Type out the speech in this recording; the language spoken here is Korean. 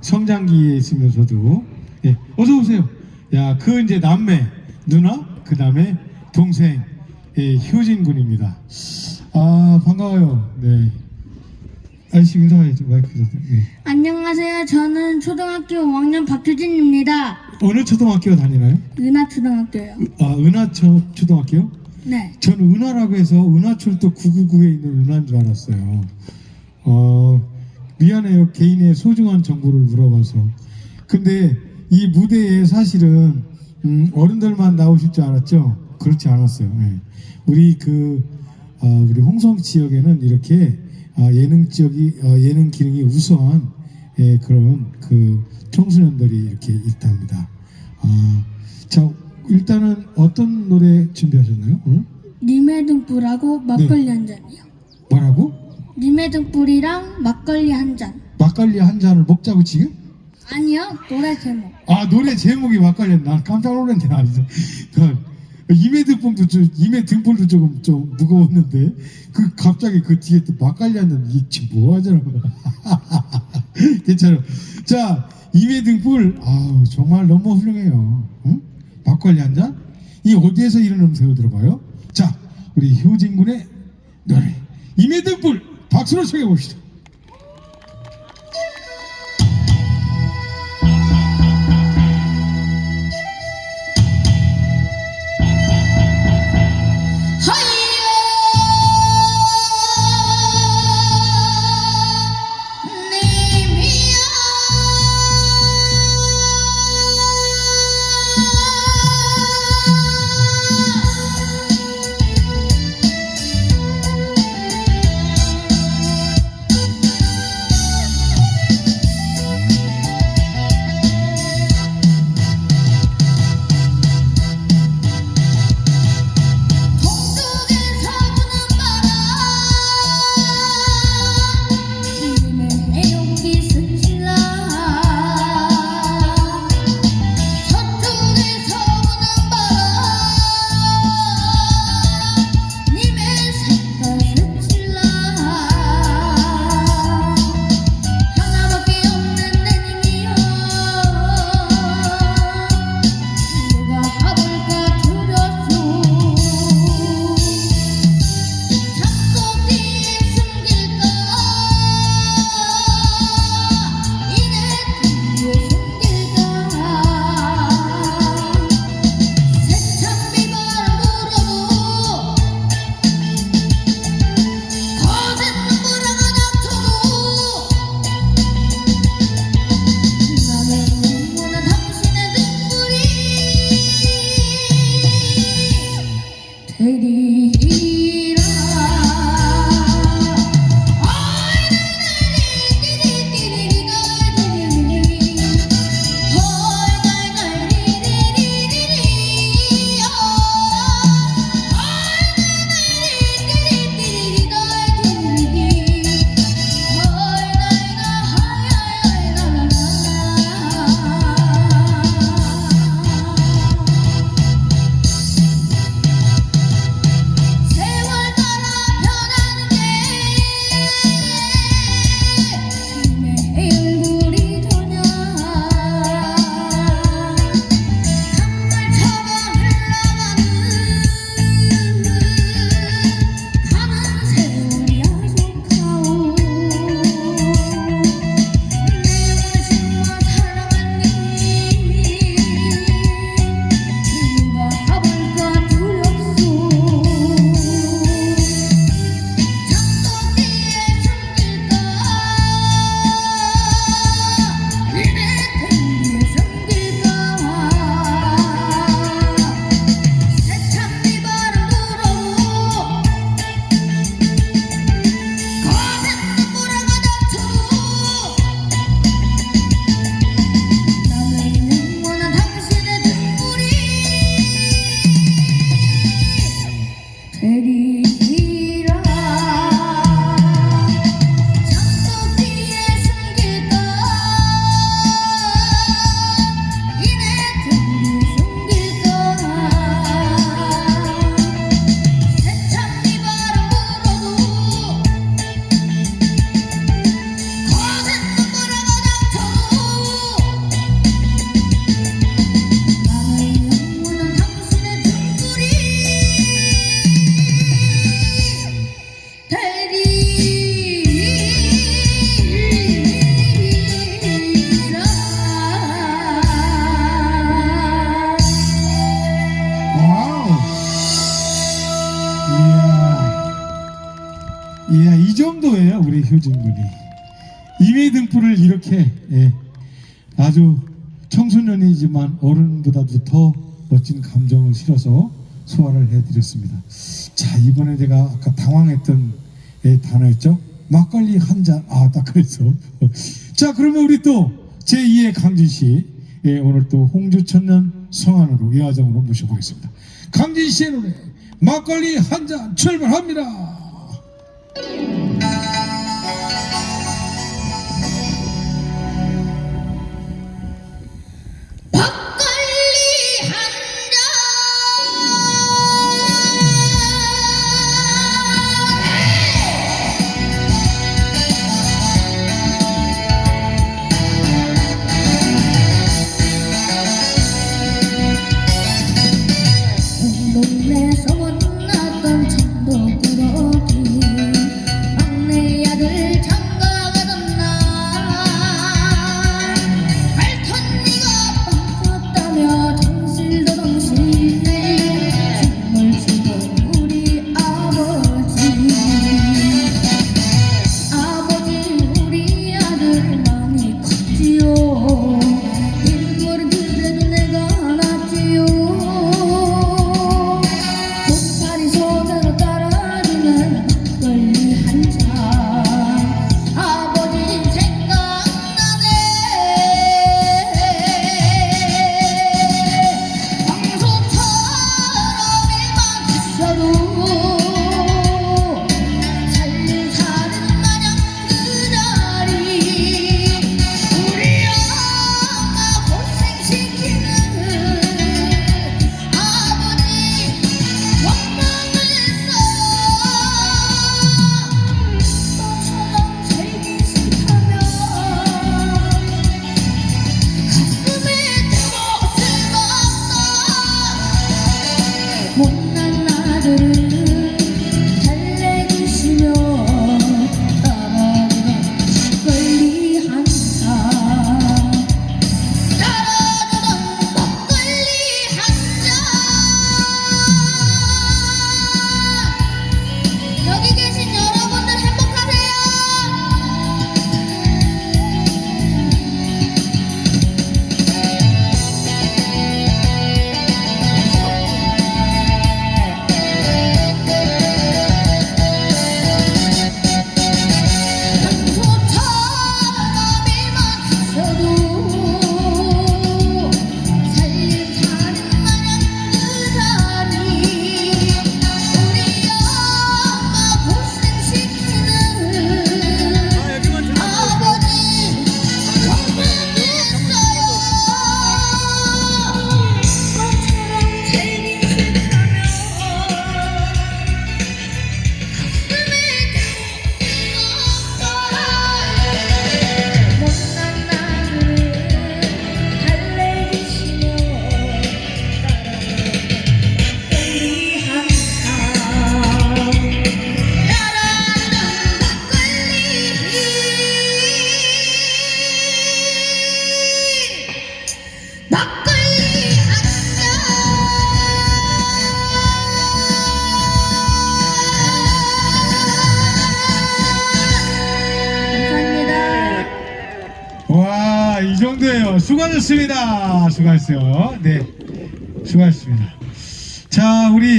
성장기에 있으면서도 예, 어서 오세요. 야, 그 이제 남매 누나 그 다음에 동생 예, 효진 군입니다. 아 반가워요. 네. 아저씨 인사해줘 마이크 좀. 예. 안녕하세요. 저는 초등학교 5학년 박효진입니다. 어느 초등학교 다니나요? 은하초등학교요. 아 은하초 초등학교요? 네. 저는 은하라고 해서 은하철도 999에 있는 은하인 줄 알았어요. 어, 미안해요. 개인의 소중한 정보를 물어봐서. 근데 이 무대에 사실은 음, 어른들만 나오실 줄 알았죠? 그렇지 않았어요. 예. 우리 그 어, 우리 홍성 지역에는 이렇게 어, 예능 지역이 어, 예능 기능이 우수한 예, 그런 그 청소년들이 이렇게 있답니다. 아, 자 일단은 어떤 노래 준비하셨나요? 응? 님의 등불하고 막걸리 한 잔이요. 뭐라고? 님의 등불이랑 막걸리 한 잔. 막걸리 한 잔을 먹자고 지금? 아니요. 노래 제목. 아 노래 제목이 막걸리. 난 깜짝 놀랐네 아주 그 임의 등불도 좀 임의 등불도 조금 좀 무거웠는데. 그 갑자기 그 뒤에 또 막걸리 한 잔. 이게 지금 뭐 거야? 괜찮아 자 임의 등불. 아우 정말 너무 훌륭해요. 응? 막걸리 한 잔? 이 어디에서 이런 음색을 들어봐요. 자 우리 효진 군의 노래. 임의 등불 박수로 청해 봅시다. 등불을 이렇게 예, 아주 청소년이지만 어른보다도 더 멋진 감정을 실어서 소화를 해드렸습니다. 자 이번에 제가 아까 당황했던 예, 단어였죠. 막걸리 한 잔. 아, 딱 그랬어. 자, 그러면 우리 또 제2의 강진 씨, 예, 오늘 또 홍주 천년 성안으로 예화장으로 모셔보겠습니다. 강진 씨의 노래, 막걸리 한 잔 출발합니다. 수고하셨습니다. 수고하셨어요. 네. 수고하셨습니다. 자, 우리